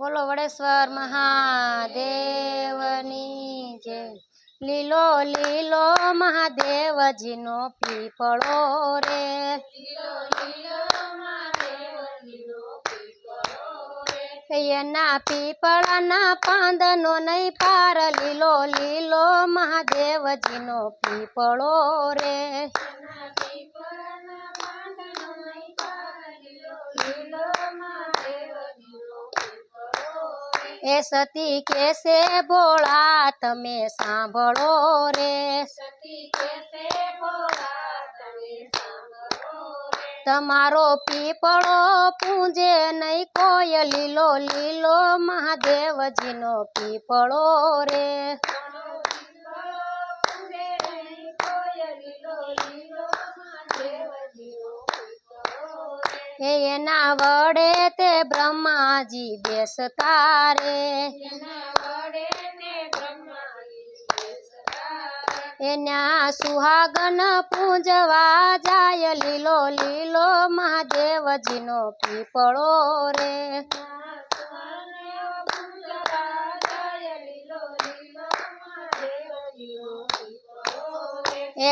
બોલો વડેશ્વર મહાદેવની જય. લીલો લીલો મહાદેવજીનો પીપળો રે. એના પીપળાના પાંદનો નહીં પાર લીલો લીલો મહાદેવજીનો પીપળો રે. એ સતી કેસે ભોળા? તમે સાંભળો રે. તમારો પીપળો પૂજે નહીં કોઈ લીલો લીલો મહાદેવજીનો પીપળો રે. એ એના વડે તે બ્રહ્માજી બેસતા રે. એના સુહાગન પૂજવા જાય લીલો લીલો મહાદેવજીનો પીપળો રે.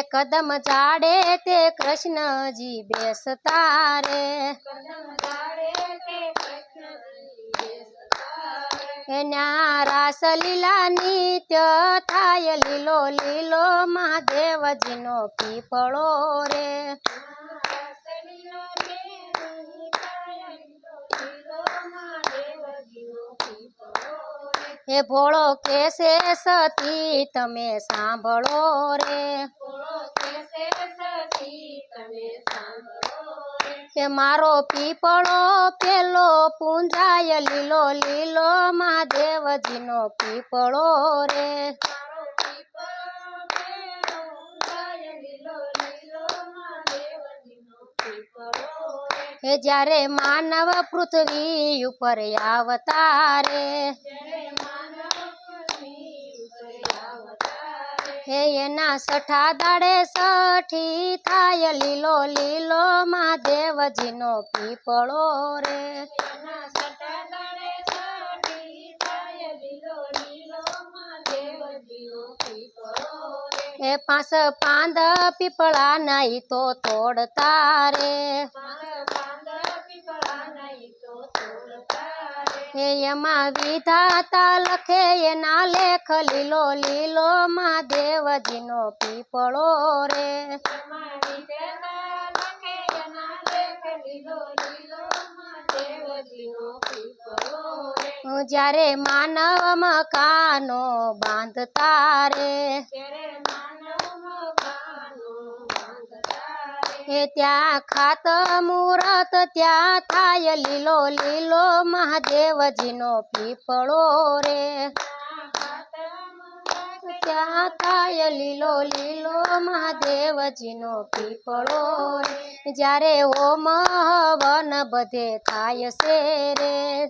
કદમ ચાડે તે કૃષ્ણજી બેસતા રે. એના રાસલીલા નિત્ય થાય લીલો લીલો મહાદેવજીનો પીપળો રે. ભોળો કેસે સતી, તમે સાંભળો રે. કે મારો પીપળો પેલો પૂંજાય લીલો લીલો મહાદેવજીનો પીપળો રે. એ જ્યારે માનવ પૃથ્વી ઉપર આવતા રે હે એના સઠા દાડે સઠી થાય લીલો લીલો મહાદેવજીનો પીપળો રે. એ પાંચ પાંદ પીપળા નહીં તો તોડતા રે. હે એમાં વિધાતા લખે એના લેખ લીલો લીલો મહાદેવજીનો પીપળો રે. જ્યારે માનવ મકાનો બાંધતા રે. ત્યાં ખાત મુહૂર્ત, ત્યાં થાય લીલો લીલો મહાદેવજીનો પીપળો રે. ત્યાં થાય લીલો લીલો મહાદેવજીનો પીપળો રે. જ્યારે ઓમ હવન બધે થાય છે રે.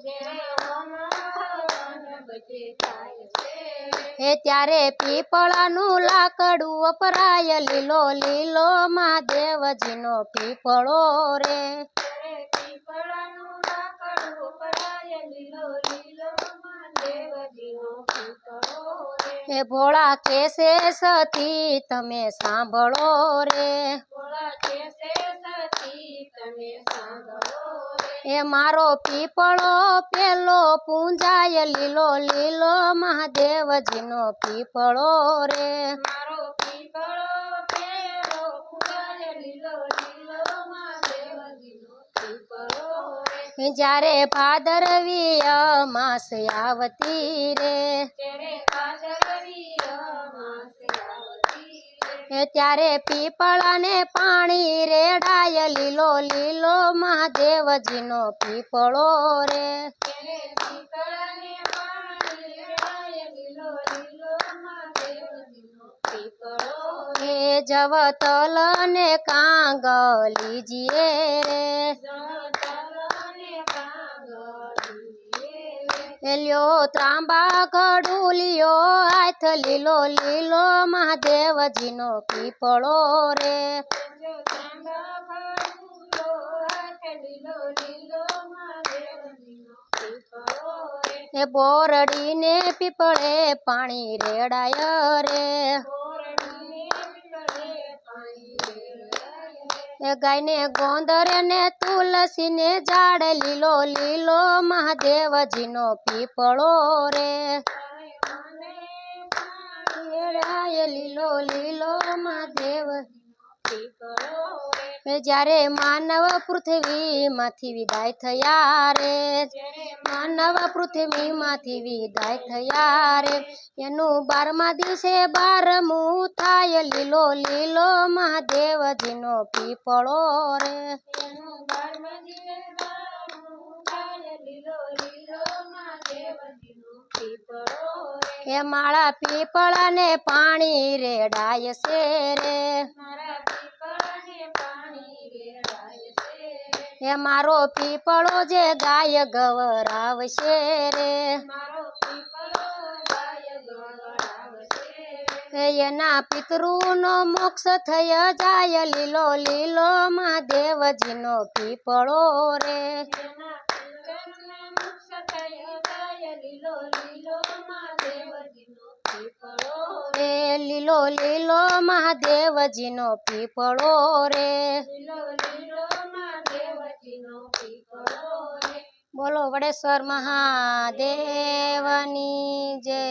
હે ત્યારે પીપળાનું લાકડું વપરાય લીલો લીલો મહાદેવજીનો પીપળો રે. હે ભોળા કેસે સતી તમે સાંભળો રે. એ મારો પીપળો પેલો પૂંજાય લીલો લીલો મહાદેવજીનો પીપળો રે. જ્યારે ભાદરવી અમાસ આવતી રે એ ત્યારે પીપળાને પાણી રેડાય લીલો લીલો મહાદેવજીનો પીપળો રે. એ જવતલ ને કાંગલી જીએ રે. એલ્યો ત્રાંબા ગડુલિયો હાથ લીલો લીલો મહાદેવજીનો પીપળો રે. એ બોરડીને પીપળે પાણી રેડાય રે એ ગાયને ગોંદર ને તુલસીને ઝાડ લીલો લીલો મહાદેવજીનો પીપળો રે. લીલો લીલો મહાદેવ. જ્યારે માનવ પૃથ્વીમાંથી વિદાય થયા રે. માનવ પૃથ્વીમાંથી વિદાય થયા રે. એનું બારમા દિવસે બારમું થાય. લીલો લીલો મહાદેવજીનો પીપળો રે. એ માળા પીપળાને પાણી રેડાય છે રે. એ મારો પીપળો જે ગાય ગવરાવશે રે. એના પિતૃનો મોક્ષ થઈ જાય લીલો લીલો મહાદેવજીનો પીપળો રે. એ લીલો લીલો મહાદેવજીનો પીપળો રે. બોલો વડેશ્વર મહાદેવની જય.